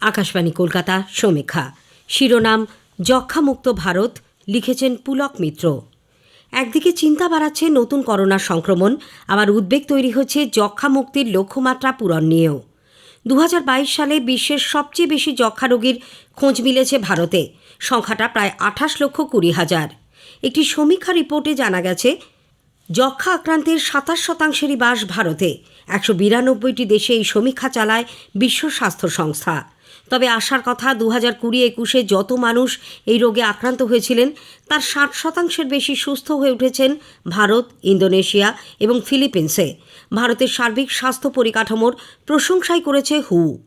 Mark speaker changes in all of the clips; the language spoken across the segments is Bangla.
Speaker 1: আকাশবাণী কলকাতা সমীক্ষা শিরোনাম যক্ষামুক্ত ভারত, লিখেছেন পুলক মিত্র। একদিকে চিন্তা বাড়াচ্ছে নতুন করোনা সংক্রমণ, আবার উদ্বেগ তৈরি হচ্ছে যক্ষা মুক্তির লক্ষ্যমাত্রা পূরণ নিয়েও। দু হাজার বাইশ সালে বিশ্বের সবচেয়ে বেশি যক্ষা রোগীর খোঁজ মিলেছে ভারতে, সংখ্যাটা প্রায় আঠাশ লক্ষ কুড়ি হাজার। একটি সমীক্ষা রিপোর্টে জানা গেছে যক্ষা আক্রান্তের সাতাশ শতাংশেরই বাস ভারতে। একশো বিরানব্বইটি দেশে এই সমীক্ষা চালায় বিশ্ব স্বাস্থ্য সংস্থা। তবে আসার কথা দু হাজার কুড়ি একুশে যত মানুষ এই রোগে আক্রান্ত হয়েছিলেন, তার ষাট শতাংশের বেশি সুস্থ হয়ে উঠেছেন ভারত, ইন্দোনেশিয়া এবং ফিলিপিন্সে। ভারতের সার্বিক স্বাস্থ্য পরিকাঠামোর প্রশংসাই করেছে হু।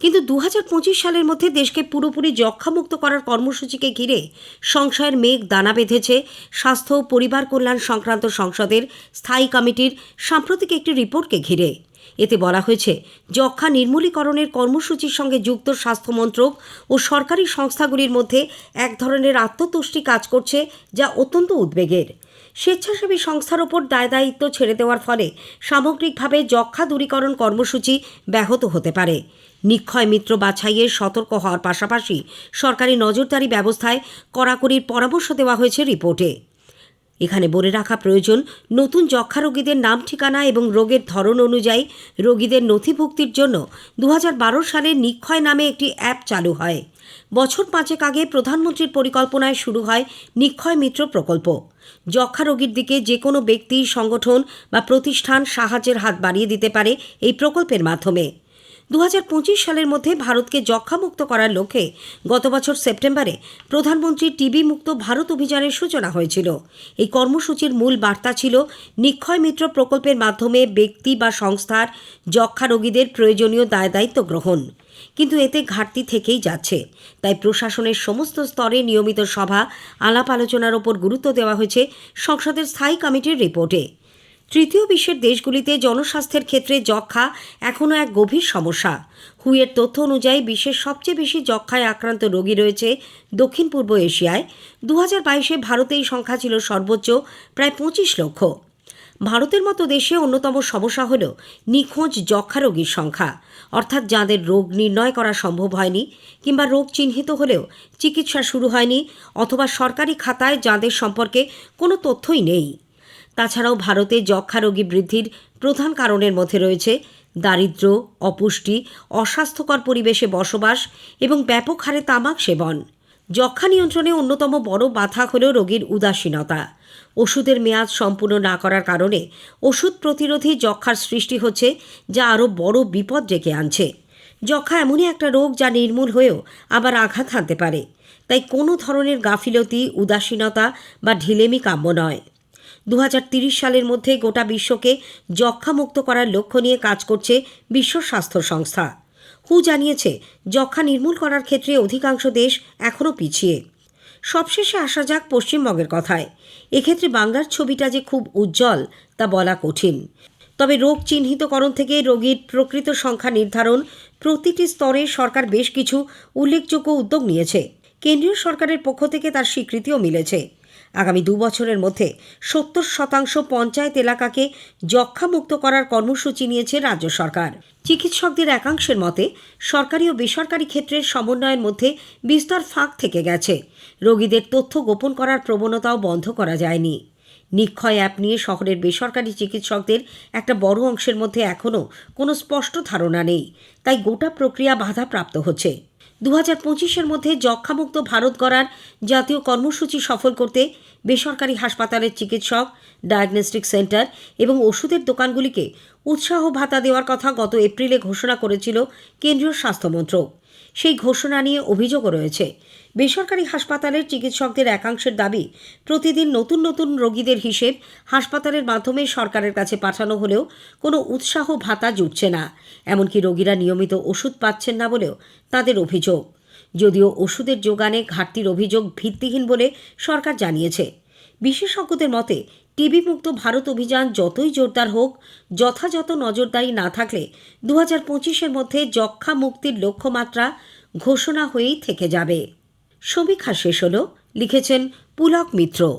Speaker 1: কিন্তু দু হাজার পঁচিশ সালের মধ্যে দেশকে পুরোপুরি যক্ষামুক্ত করার কর্মসূচিকে ঘিরে সংশয়ের মেঘ দানা বেঁধেছে স্বাস্থ্য ও পরিবার কল্যাণ সংক্রান্ত সংসদের স্থায়ী কমিটির সাম্প্রতিক একটি রিপোর্টকে ঘিরে। এতে বলা হয়েছে যক্ষা নির্মূলীকরণের কর্মসূচির সঙ্গে যুক্ত স্বাস্থ্যমন্ত্রক ও সরকারি সংস্থাগুলির মধ্যে এক ধরনের আত্মতুষ্টি কাজ করছে যা অত্যন্ত উদ্বেগের। স্বেচ্ছাসেবী সংস্থার ওপর দায় দায়িত্ব ছেড়ে দেওয়ার ফলে সামগ্রিকভাবে যক্ষা দূরীকরণ কর্মসূচি ব্যাহত হতে পারে। নিক্ষয় মিত্র বাছাইয়ে সতর্ক হওয়ার পাশাপাশি সরকারি নজরদারি ব্যবস্থায় কড়াকড়ির পরামর্শ দেওয়া হয়েছে রিপোর্টে। এখানে বলে রাখা প্রয়োজন, নতুন যক্ষা রোগীদের নাম ঠিকানা এবং রোগের ধরন অনুযায়ী রোগীদের নথিভুক্তির জন্য দু হাজার বারো সালে নিক্ষয় নামে একটি অ্যাপ চালু হয়। বছর পাঁচেক আগে প্রধানমন্ত্রীর পরিকল্পনায় শুরু হয় নিক্ষয় মিত্র প্রকল্প। যক্ষা রোগীর দিকে যে কোনো ব্যক্তি, সংগঠন বা প্রতিষ্ঠান সাহায্যের হাত বাড়িয়ে দিতে পারে এই প্রকল্পের মাধ্যমে। দু হাজার পঁচিশ সালের মধ্যে ভারতকে যক্ষামুক্ত করার লক্ষ্যে গত বছর সেপ্টেম্বরে প্রধানমন্ত্রী টিবি মুক্ত ভারত অভিযানের সূচনা হয়েছিল। এই কর্মসূচির মূল বার্তা ছিল নিক্ষয় মিত্র প্রকল্পের মাধ্যমে ব্যক্তি বা সংস্থার যক্ষা রোগীদের প্রয়োজনীয় দায় দায়িত্ব গ্রহণ। কিন্তু এতে ঘাটতি থেকেই যাচ্ছে। তাই প্রশাসনের সমস্ত স্তরে নিয়মিত সভা, আলাপ আলোচনার ওপর গুরুত্ব দেওয়া হয়েছে সংসদের স্থায়ী কমিটির রিপোর্টে। তৃতীয় বিশ্বের দেশগুলিতে জনস্বাস্থ্যের ক্ষেত্রে যক্ষা এখনও এক গভীর সমস্যা। হুইয়ের তথ্য অনুযায়ী বিশ্বের সবচেয়ে বেশি যক্ষায় আক্রান্ত রোগী রয়েছে দক্ষিণ পূর্ব এশিয়ায়। দু হাজার বাইশে ভারতে এই সংখ্যা ছিল সর্বোচ্চ, প্রায় পঁচিশ লক্ষ। ভারতের মতো দেশে অন্যতম সমস্যা হল নিখোঁজ যক্ষা রোগীর সংখ্যা। অর্থাৎ যাদের রোগ নির্ণয় করা সম্ভব হয়নি কিংবা রোগ চিহ্নিত হলেও চিকিৎসা শুরু হয়নি অথবা সরকারি খাতায় যাদের সম্পর্কে কোনো তথ্যই নেই। তাছাড়াও ভারতে যক্ষা রোগী বৃদ্ধির প্রধান কারণের মধ্যে রয়েছে দারিদ্র অপুষ্টি, অস্বাস্থ্যকর পরিবেশে বসবাস এবং ব্যাপক হারে তামাক সেবন। যক্ষা নিয়ন্ত্রণে অন্যতম বড় বাধা হল রোগীর উদাসীনতা। ওষুধের মেয়াদ সম্পূর্ণ না করার কারণে ওষুধ প্রতিরোধী যক্ষার সৃষ্টি হচ্ছে, যা আরও বড় বিপদ ডেকে আনছে। যক্ষা এমনই একটা রোগ যা নির্মূল হয়েও আবার আঘাত হানতে পারে। তাই কোনো ধরনের গাফিলতি, উদাসীনতা বা ঢিলেমি কাম্য নয়। দু সালের মধ্যে গোটা বিশ্বকে যক্ষামুক্ত করার লক্ষ্য নিয়ে কাজ করছে বিশ্ব স্বাস্থ্য সংস্থা। হু জানিয়েছে যক্ষা নির্মূল করার ক্ষেত্রে অধিকাংশ দেশ এখনও পিছিয়ে। সবশেষে আসা যাক পশ্চিমবঙ্গের কথায়। এক্ষেত্রে বাংলার ছবিটা যে খুব উজ্জ্বল, তা বলা কঠিন। তবে রোগ চিহ্নিতকরণ থেকে রোগীর প্রকৃত সংখ্যা নির্ধারণ প্রতিটি স্তরে সরকার বেশ কিছু উল্লেখযোগ্য উদ্যোগ নিয়েছে। কেন্দ্রীয় সরকারের পক্ষ থেকে তার স্বীকৃতিও মিলেছে। আগামী দু বছরের মধ্যে সত্তর শতাংশ পঞ্চায়েত এলাকাকে যক্ষামুক্ত করার কর্মসূচি নিয়েছে রাজ্য সরকার। চিকিৎসকদের একাংশের মতে, সরকারি ও বেসরকারি ক্ষেত্রের সমন্বয়ের মধ্যে বিস্তর ফাঁক থেকে গেছে। রোগীদের তথ্য গোপন করার প্রবণতাও বন্ধ করা যায়নি। নিক্ষয় অ্যাপ নিয়ে শহরের বেসরকারি চিকিৎসকদের একটা বড় অংশের মধ্যে এখনও কোনো স্পষ্ট ধারণা নেই। তাই গোটা প্রক্রিয়া বাধাপ্রাপ্ত হচ্ছে। দু হাজার পঁচিশের মধ্যে যক্ষামুক্ত ভারত গড়ার জাতীয় কর্মসূচি সফল করতে বেসরকারি হাসপাতালের চিকিৎসক ডায়াগনস্টিক সেন্টার এবং ওষুধের দোকানগুলিকে উৎসাহ ভাতা দেওয়ার কথা গত এপ্রিলে ঘোষণা করেছিল কেন্দ্রীয় স্বাস্থ্যমন্ত্রক সেই ঘোষণা নিয়ে অভিযোগও রয়েছে। বেসরকারি হাসপাতালের চিকিৎসকদের একাংশের দাবি, প্রতিদিন নতুন নতুন রোগীদের হিসেব হাসপাতালের মাধ্যমে সরকারের কাছে পাঠানো হলেও কোনো উৎসাহ ভাতা জুটছে না। এমনকি রোগীরা নিয়মিত ওষুধ পাচ্ছেন না বলেও তাদের অভিযোগ। যদিও ওষুধের যোগানে ঘাটতির অভিযোগ ভিত্তিহীন বলে সরকার জানিয়েছে। বিশেষজ্ঞদের মতে টিবি মুক্ত ভারত অভিযান যতই জোরদার হোক, যথাযথ নজরদারি না থাকলে দু হাজার পঁচিশের মধ্যে যক্ষা মুক্তির লক্ষ্যমাত্রা ঘোষণা হয়েই থেকে যাবে। সমীক্ষা শেষ হল, লিখেছেন পুলক মিত্র।